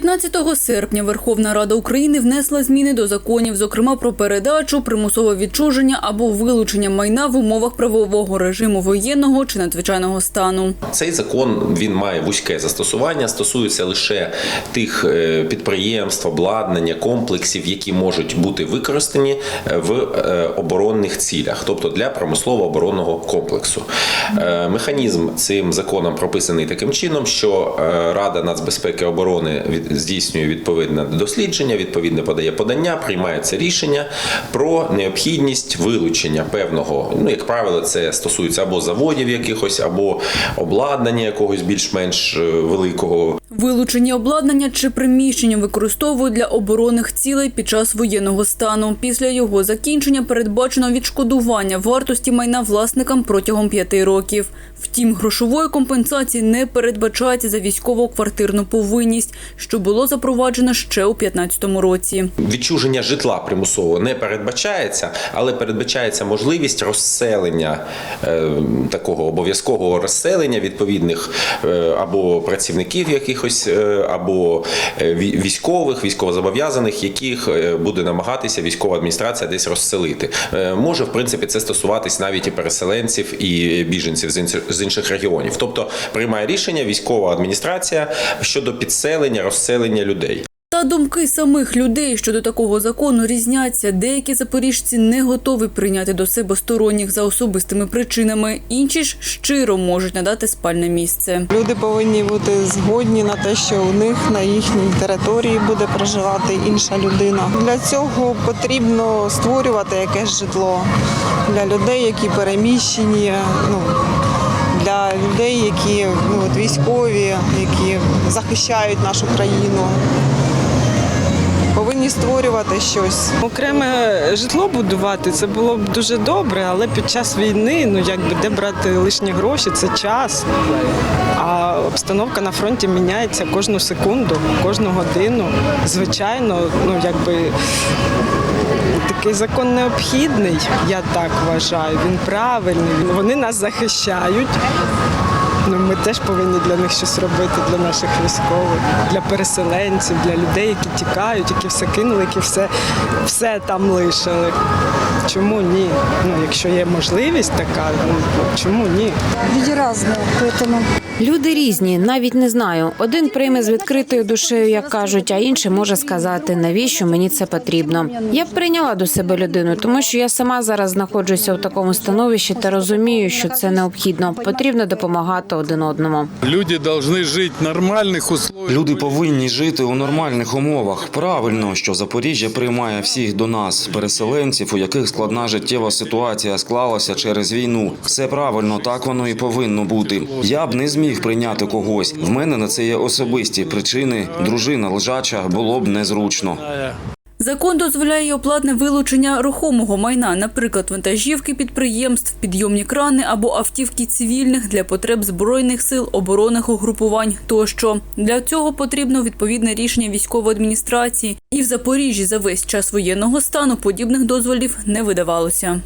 15 серпня Верховна Рада України внесла зміни до законів, зокрема про передачу, примусове відчуження або вилучення майна в умовах правового режиму воєнного чи надзвичайного стану. Цей закон він має вузьке застосування, стосується лише тих е, підприємств, обладнання, комплексів, які можуть бути використані е, в е, оборонних цілях, тобто для промислово-оборонного комплексу. Механізм цим законом прописаний таким чином, що Рада нацбезпеки оборони від- здійснює відповідне дослідження, відповідне подає подання, приймається рішення про необхідність вилучення певного, ну як правило, це стосується або заводів якихось, або обладнання якогось більш-менш е, великого. Вилучені обладнання чи приміщення використовують для оборонних цілей під час воєнного стану. Після його закінчення передбачено відшкодування вартості майна власникам протягом п'яти років. Втім, грошової компенсації не передбачається за військово-квартирну повинність, що було запроваджено ще у 2015 році. Відчуження житла примусово не передбачається, але передбачається можливість розселення е, такого обов'язкового розселення відповідних е, або працівників якихось, е, або е, військових, військовозобов'язаних, яких е, буде намагатися військова адміністрація десь розселити. Може, в принципі, це стосуватись навіть і переселенців, і біженців з інших регіонів. Тобто приймає рішення військова адміністрація щодо підселення, розселення людей. Та думки самих людей щодо такого закону різняться. Деякі запоріжці не готові прийняти до себе сторонніх за особистими причинами. Інші ж щиро можуть надати спальне місце. Люди повинні бути згодні на те, що у них на їхній території буде проживати інша людина. Для цього потрібно створювати якесь житло для людей, які переміщені. Ну, для людей, які ну, військові, які захищають нашу країну. Повинні створювати щось. Окреме житло будувати це було б дуже добре, але під час війни, ну якби де брати лишні гроші, це час. А обстановка на фронті міняється кожну секунду, кожну годину. Звичайно, ну якби такий закон необхідний, я так вважаю. Він правильний. Вони нас захищають. Ну, ми теж повинні для них щось робити, для наших військових, для переселенців, для людей, які тікають, які все кинули, які все, все там лишили. Чому ні? Ну, якщо є можливість така, ну чому ні? Люди разные, поэтому Люди різні, навіть не знаю. Один прийме з відкритою душею, як кажуть, а інший може сказати, навіщо мені це потрібно. Я б прийняла до себе людину, тому що я сама зараз знаходжуся у такому становищі та розумію, що це необхідно. Потрібно допомагати один одному. Люди должны жить в нормальных условиях. Люди повинні жити у нормальних умовах. Правильно, що Запоріжжя приймає всіх до нас, переселенців, у яких складна життєва ситуація склалася через війну. Все правильно, так воно і повинно бути. Я б не зміг прийняти когось. В мене на це є особисті причини. Дружина лежача було б незручно. Закон дозволяє оплатне вилучення рухомого майна, наприклад, вантажівки підприємств, підйомні крани або автівки цивільних для потреб збройних сил, оборонних угрупувань тощо. Для цього потрібно відповідне рішення військової адміністрації. І в Запоріжжі за весь час воєнного стану подібних дозволів не видавалося.